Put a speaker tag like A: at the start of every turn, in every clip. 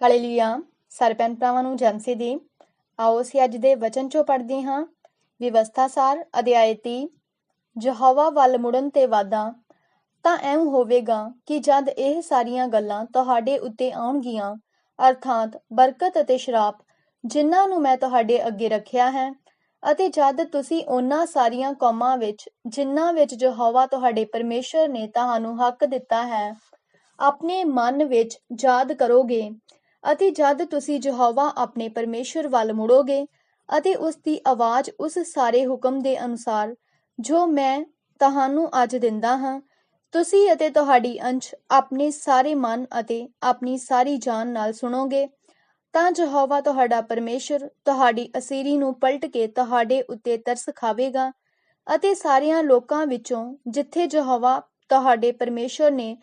A: Hallelujah. ਸਾਰੇ ਭੈਣ ਭਰਾਵਾਂ ਨੂੰ ਜਨਸੇ ਦੀ ਆਓ ਅਸੀਂ ਅੱਜ ਦੇ ਵਚਨ ਚੋਂ ਪੜ੍ਹਦੇ ਹਾਂ। ਵਿਵਸਥਾ ਸਾਰ, ਅਧਿਆਇ 30 ਯਹੋਵਾ ਵੱਲ ਮੁੜਨ ਤੇ ਵਾਦਾ ਤਾਂ ਐਂ ਹੋਵੇਗਾ ਕਿ ਜਦ ਇਹ ਸਾਰੀਆਂ ਗੱਲਾਂ ਤੁਹਾਡੇ ਉੱਤੇ ਆਉਣਗੀਆਂ, ਅਰਥਾਤ ਬਰਕਤ ਅਤੇ ਸ਼ਰਾਪ, ਜਿਨ੍ਹਾਂ ਨੂੰ ਮੈਂ ਤੁਹਾਡੇ ਅੱਗੇ ਰੱਖਿਆ ਹੈ, ਅਤੇ ਜਦ ਤੁਸੀਂ ਉਹਨਾਂ ਸਾਰੀਆਂ ਕੌਮਾਂ ਵਿੱਚ, ਜਿਨ੍ਹਾਂ ਵਿੱਚ ਯਹੋਵਾ ਤੁਹਾਡੇ ਪਰਮੇਸ਼ਰ ਨੇ ਤੁਹਾਨੂੰ ਹੱਕ ਦਿੱਤਾ ਹੈ, ਆਪਣੇ ਮਨ ਵਿੱਚ ਯਾਦ ਕਰੋਗੇ ਅਤੇ ਜਦ ਤੁਸੀਂ ਯਹੋਵਾ ਆਪਣੇ ਪਰਮੇਸ਼ਰ ਵੱਲ ਮੁੜੋਗੇ ਅਤੇ ਉਸ ਦੀ ਆਵਾਜ਼ ਉਸ ਸਾਰੇ ਹੁਕਮ ਦੇ ਅਨੁਸਾਰ, ਜੋ ਮੈਂ ਤੁਹਾਨੂੰ ਅੱਜ ਦਿੰਦਾ ਹਾਂ, ਤੁਸੀਂ ਅਤੇ ਤੁਹਾਡੀ ਅੰਸ਼ ਆਪਣੇ ਸਾਰੇ ਮਨ ਅਤੇ ਆਪਣੀ ਸਾਰੀ ਜਾਨ ਨਾਲ ਸੁਣੋਗੇ, ਤਾਂ ਯਹੋਵਾ ਤੁਹਾਡਾ ਪਰਮੇਸ਼ਰ ਤੁਹਾਡੀ ਅਸੀਰੀ ਨੂੰ ਪਲਟ ਕੇ ਤੁਹਾਡੇ ਉੱਤੇ ਤਰਸ ਖਾਵੇਗਾ ਅਤੇ ਸਾਰਿਆਂ ਲੋਕਾਂ ਵਿੱਚੋਂ ਜਿੱਥੇ ਯਹੋਵਾ ਤੁਹਾਡੇ ਪਰਮੇਸ਼ਰ ਨੇ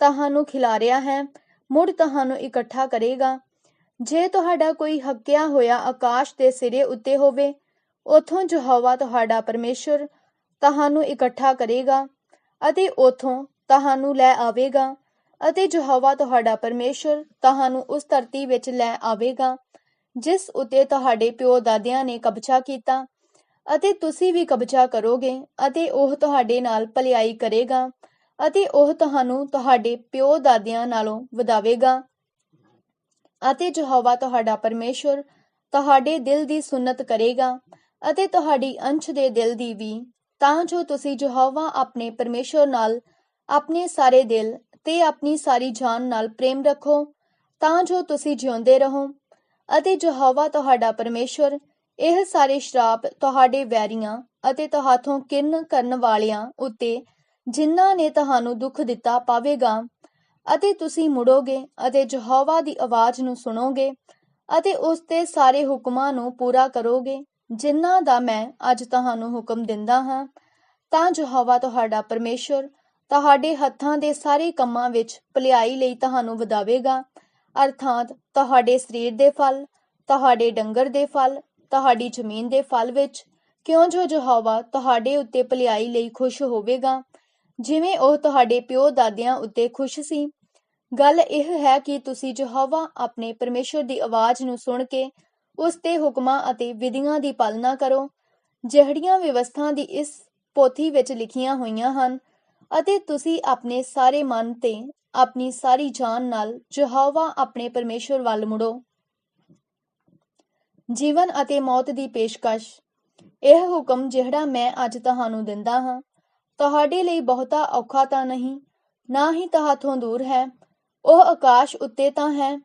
A: ਤੁਹਾਨੂੰ ਖਿਲਾਰਿਆ ਹੈ ਮੁੜ ਤੁਹਾਨੂੰ ਇਕੱਠਾ ਕਰੇਗਾ। ਜੇ ਤੁਹਾਡਾ ਕੋਈ ਹੱਕਿਆ ਹੋਇਆ ਆਕਾਸ਼ ਦੇ ਸਿਰੇ ਉੱਤੇ ਹੋਵੇ, ਉਥੋਂ ਯਹੋਵਾ ਤੁਹਾਡਾ ਪਰਮੇਸ਼ਰ ਤੁਹਾਨੂੰ ਇਕੱਠਾ ਕਰੇਗਾ ਅਤੇ ਉਥੋਂ ਤੁਹਾਨੂੰ ਲੈ ਆਵੇਗਾ ਅਤੇ ਯਹੋਵਾ ਤੁਹਾਡਾ ਪਰਮੇਸ਼ਰ ਤੁਹਾਨੂੰ ਉਸ ਧਰਤੀ ਵਿੱਚ ਲੈ ਆਵੇਗਾ, ਜਿਸ ਉਤੇ ਤੁਹਾਡੇ ਪਿਓ ਦਾਦਿਆਂ ਨੇ ਕਬਜ਼ਾ ਕੀਤਾ ਅਤੇ ਤੁਸੀਂ ਵੀ ਕਬਜ਼ਾ ਕਰੋਗੇ ਅਤੇ ਉਹ ਤੁਹਾਡੇ ਨਾਲ ਭਲਾਈ ਕਰੇਗਾ। ਅਤੇ ਉਹ ਤੁਹਾਨੂੰ ਤੁਹਾਡੇ ਪਿਓ ਦਾਦਿਆਂ ਨਾਲੋਂ ਵਧਾਵੇਗਾ। ਅਤੇ ਯਹੋਵਾ ਤੁਹਾਡਾ ਪਰਮੇਸ਼ਰ ਤੁਹਾਡੇ ਦਿਲ ਦੀ ਸੁਨਤ ਕਰੇਗਾ ਅਤੇ ਤੁਹਾਡੀ ਅੰਸ਼ ਦੇ ਦਿਲ ਦੀ ਵੀ। ਤਾਂ ਜੋ ਤੁਸੀਂ ਯਹੋਵਾ ਆਪਣੇ ਪਰਮੇਸ਼ਰ ਨਾਲ ਆਪਣੇ ਸਾਰੇ ਦਿਲ ਤੇ ਆਪਣੀ ਸਾਰੀ ਜਾਨ ਨਾਲ ਪ੍ਰੇਮ ਰੱਖੋ। ਤਾਂ ਜੋ ਤੁਸੀਂ ਜਿਉਂਦੇ ਰਹੋ ਅਤੇ ਯਹੋਵਾ ਤੁਹਾਡਾ ਪਰਮੇਸ਼ਰ ਇਹ ਸਾਰੇ ਸ਼ਰਾਪ ਤੁਹਾਡੇ ਵੈਰੀਆਂ ਅਤੇ ਤੁਹਾਥੋਂ ਕਿਰਨ ਕਰਨ ਵਾਲਿਆਂ ਉੱਤੇ ਜਿਨ੍ਹਾਂ ਨੇ ਤੁਹਾਨੂੰ ਦੁੱਖ ਦਿੱਤਾ ਪਾਵੇਗਾ ਅਤੇ ਤੁਸੀਂ ਮੁੜੋਗੇ ਅਤੇ ਯਹੋਵਾ ਦੀ ਆਵਾਜ਼ ਨੂੰ ਸੁਣੋਗੇ ਅਤੇ ਉਸ ਦੇ ਸਾਰੇ ਹੁਕਮਾਂ ਨੂੰ ਪੂਰਾ ਕਰੋਗੇ, ਜਿਨ੍ਹਾਂ ਦਾ ਮੈਂ ਅੱਜ ਤੁਹਾਨੂੰ ਹੁਕਮ ਦਿੰਦਾ ਹਾਂ। ਤਾਂ ਯਹੋਵਾ ਤੁਹਾਡਾ ਪਰਮੇਸ਼ਰ ਤੁਹਾਡੇ ਹੱਥਾਂ ਦੇ ਸਾਰੇ ਕੰਮਾਂ ਵਿੱਚ ਭਲਾਈ ਲਈ ਤੁਹਾਨੂੰ ਵਧਾਵੇਗਾ। ਅਰਥਾਤ ਤੁਹਾਡੇ ਸਰੀਰ ਦੇ ਫਲ, ਤੁਹਾਡੇ ਡੰਗਰ ਦੇ ਫਲ, ਤੁਹਾਡੀ ਜ਼ਮੀਨ ਦੇ ਫਲ ਵਿੱਚ ਕਿਉਂ ਜੋ ਯਹੋਵਾ ਤੁਹਾਡੇ ਉੱਤੇ ਭਲਾਈ ਲਈ ਖੁਸ਼ ਹੋਵੇਗਾ ਜਿਵੇਂ ਉਹ ਤੁਹਾਡੇ ਪਿਓ ਦਾਦਿਆਂ ਉੱਤੇ ਖੁਸ਼ ਸੀ। ਗੱਲ ਇਹ ਹੈ ਕਿ ਤੁਸੀਂ ਯਹੋਵਾ ਆਪਣੇ ਪਰਮੇਸ਼ਰ ਦੀ ਆਵਾਜ਼ ਨੂੰ ਸੁਣ ਕੇ ਉਸ ਦੇ ਹੁਕਮਾਂ ਅਤੇ ਵਿਧੀਆਂ ਦੀ ਪਾਲਣਾ ਕਰੋ, ਜਿਹੜੀਆਂ ਵਿਵਸਥਾ ਦੀ ਇਸ ਪੋਥੀ ਵਿੱਚ ਲਿਖੀਆਂ ਹੋਈਆਂ ਹਨ, ਅਤੇ ਤੁਸੀਂ ਆਪਣੇ ਸਾਰੇ ਮਨ ਤੇ ਆਪਣੀ ਸਾਰੀ ਜਾਨ ਨਾਲ ਯਹੋਵਾ ਆਪਣੇ ਪਰਮੇਸ਼ਰ ਵੱਲ ਮੁੜੋ। ਜੀਵਨ ਅਤੇ ਮੌਤ ਦੀ ਪੇਸ਼ਕਸ਼। ਇਹ ਹੁਕਮ ਜਿਹੜਾ ਮੈਂ ਅੱਜ ਤੁਹਾਨੂੰ ਦਿੰਦਾ ਹਾਂ ਤੁਹਾਡੇ ਲਈ ਬਹੁਤਾ ਔਖਾ ਤਾਂ ਨਹੀਂ, ਨਾ ਹੀ ਹੱਥੋਂ ਦੂਰ ਹੈ। ਉਹ ਆਕਾਸ਼ ਉੱਤੇ ਤਾਂ ਹੈ।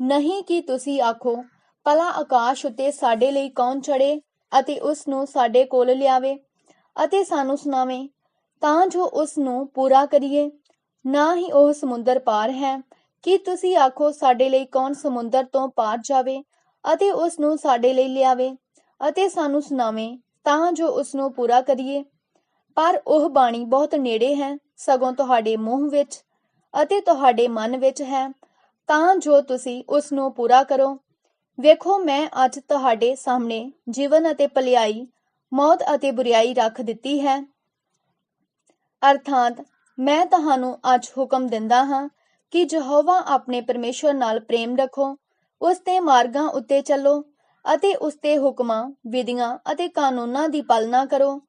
A: ਨਹੀਂ ਕਿ ਤੁਸੀਂ ਆਖੋ, ਭਲਾ ਆਕਾਸ਼ ਉੱਤੇ ਸਾਡੇ ਲਈ ਕੌਣ ਚੜੇ ਅਤੇ ਉਸ ਨੂੰ ਸਾਡੇ ਕੋਲ ਲਿਆਵੇ ਅਤੇ ਸਾਨੂੰ ਸੁਣਾਵੇ। ਤਾਂ ਜੋ ਉਸ ਨੂੰ ਪੂਰਾ ਕਰੀਏ। ਨਾ ਹੀ ਉਹ ਸਮੁੰਦਰ ਪਾਰ ਹੈ। ਕਿ ਤੁਸੀਂ ਆਖੋ, ਸਾਡੇ ਲਈ ਕੌਣ ਸਮੁੰਦਰ ਤੋਂ ਪਾਰ ਜਾਵੇ ਅਤੇ ਉਸ ਨੂੰ ਸਾਡੇ ਲਈ ਲਿਆਵੇ ਅਤੇ ਸਾਨੂੰ ਸੁਣਾਵੇ, ਤਾਂ ਜੋ ਉਸ ਨੂੰ ਪੂਰਾ ਕਰੀਏ। ਪਰ ਉਹ ਬਾਣੀ ਬਹੁਤ ਨੇੜੇ ਹੈ, ਸਗੋਂ ਤੁਹਾਡੇ ਮੂੰਹ ਵਿੱਚ ਅਤੇ ਤੁਹਾਡੇ ਮਨ ਵਿੱਚ ਹੈ। ਤਾਂ ਜੋ ਤੁਸੀਂ ਉਸ ਨੂੰ ਪੂਰਾ ਕਰੋ। ਵੇਖੋ, ਮੈਂ ਅੱਜ ਤੁਹਾਡੇ ਸਾਹਮਣੇ ਜੀਵਨ ਅਤੇ ਭਲਾਈ, ਮੌਤ ਅਤੇ ਬੁਰੀਾਈ ਰੱਖ ਦਿੱਤੀ ਹੈ। ਅਰਥਾਤ, ਮੈਂ ਤੁਹਾਨੂੰ ਅੱਜ ਹੁਕਮ ਦਿੰਦਾ ਹਾਂ ਕਿ ਯਹੋਵਾ ਆਪਣੇ ਪਰਮੇਸ਼ਰ ਨਾਲ ਪ੍ਰੇਮ ਰੱਖੋ, ਉਸ ਦੇ ਮਾਰਗਾਂ ਉੱਤੇ ਚੱਲੋ ਅਤੇ ਉਸ ਦੇ ਹੁਕਮਾਂ, ਵਿਧੀਆਂ ਅਤੇ ਕਾਨੂੰਨਾਂ ਦੀ ਪਾਲਣਾ ਕਰੋ।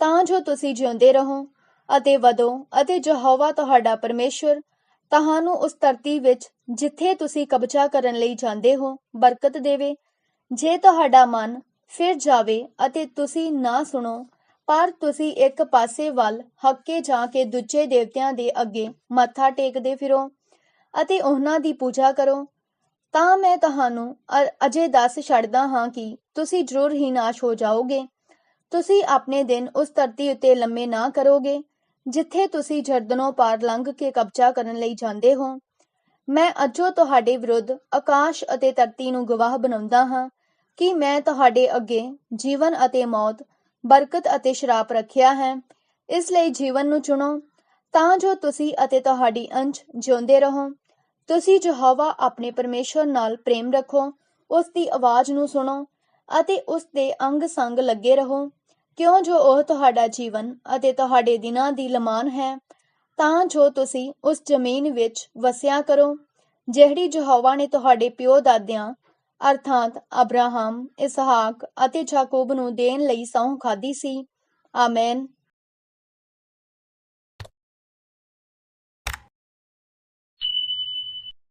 A: ਤਾਂ ਜੋ ਤੁਸੀਂ ਜਿਉਂਦੇ ਰਹੋ ਅਤੇ ਵਧੋ ਅਤੇ ਯਹੋਵਾ ਤੁਹਾਡਾ ਪਰਮੇਸ਼ਰ, ਤੁਹਾਨੂੰ ਉਸ ਧਰਤੀ ਵਿੱਚ ਜਿੱਥੇ ਤੁਸੀਂ ਕਬਜ਼ਾ ਕਰਨ ਲਈ ਜਾਂਦੇ ਹੋ, ਬਰਕਤ ਦੇਵੇ। ਜੇ ਤੁਹਾਡਾ ਮਨ ਫਿਰ ਜਾਵੇ ਅਤੇ ਤੁਸੀਂ ਨਾ ਸੁਣੋ, ਪਰ ਤੁਸੀਂ ਇੱਕ ਪਾਸੇ ਵੱਲ ਹੱਕੇ ਜਾ ਕੇ ਦੂਜੇ ਦੇਵਤਿਆਂ ਦੇ ਅੱਗੇ ਮੱਥਾ ਟੇਕਦੇ ਫਿਰੋ ਅਤੇ ਉਹਨਾਂ ਦੀ ਪੂਜਾ ਕਰੋ, ਤਾਂ ਮੈਂ ਤੁਹਾਨੂੰ ਅਜੇ ਦੱਸ ਛੱਡਦਾ ਹਾਂ ਕਿ ਤੁਸੀਂ ਜ਼ਰੂਰ ਹੀ ਨਾਸ਼ ਹੋ ਜਾਓਗੇ। ਤੁਸੀਂ ਆਪਣੇ ਦਿਨ ਉਸ ਧਰਤੀ ਉੱਤੇ ਲੰਮੇ ਨਾ ਕਰੋਗੇ, ਜਿੱਥੇ ਤੁਸੀਂ ਜਰਦਨੋਂ ਪਾਰ ਲੰਘ ਕੇ ਕਬਜ਼ਾ ਕਰਨ ਲਈ ਜਾਂਦੇ ਹੋ। ਮੈਂ ਅਜੋ ਤੁਹਾਡੇ ਵਿਰੁੱਧ ਆਕਾਸ਼ ਅਤੇ ਧਰਤੀ ਨੂੰ ਗਵਾਹ ਬਣਾਉਂਦਾ ਹਾਂ ਕਿ ਮੈਂ ਤੁਹਾਡੇ ਅੱਗੇ ਜੀਵਨ ਅਤੇ ਮੌਤ, ਬਰਕਤ ਅਤੇ ਸ਼ਰਾਪ ਰੱਖਿਆ ਹੈ। ਇਸ ਲਈ ਜੀਵਨ ਨੂੰ ਚੁਣੋ। ਤਾਂ ਜੋ ਤੁਸੀਂ ਅਤੇ ਤੁਹਾਡੀ ਅੰਸ਼ ਜਿਉਂਦੇ ਰਹੋ। ਤੁਸੀਂ ਯਹੋਵਾ ਆਪਣੇ ਪਰਮੇਸ਼ਰ ਨਾਲ ਪ੍ਰੇਮ ਰੱਖੋ, ਉਸ ਦੀ ਆਵਾਜ਼ ਨੂੰ ਸੁਣੋ ਅਤੇ ਉਸ ਦੇ ਅੰਗ ਸੰਗ ਲੱਗੇ ਰਹੋ। ਕਿਉਂ ਜੋ ਉਹ ਤੁਹਾਡਾ ਜੀਵਨ ਅਤੇ ਤੁਹਾਡੇ ਦਿਨਾਂ ਦੀ ਲਮਾਨ ਹੈ, ਤਾਂ ਜੋ ਤੁਸੀਂ ਉਸ ਜ਼ਮੀਨ ਵਿੱਚ ਵਸਿਆ ਕਰੋ, ਜਿਹੜੀ ਯਹੋਵਾ ਨੇ ਤੁਹਾਡੇ ਪਿਓ ਦਾਦਿਆਂ, ਅਰਥਾਤ ਅਬਰਾਹਮ, ਇਸਹਾਕ ਅਤੇ ਯਾਕੂਬ ਨੂੰ ਦੇਣ ਲਈ ਸਹੁੰ ਖਾਦੀ ਸੀ। ਆਮੇਨ।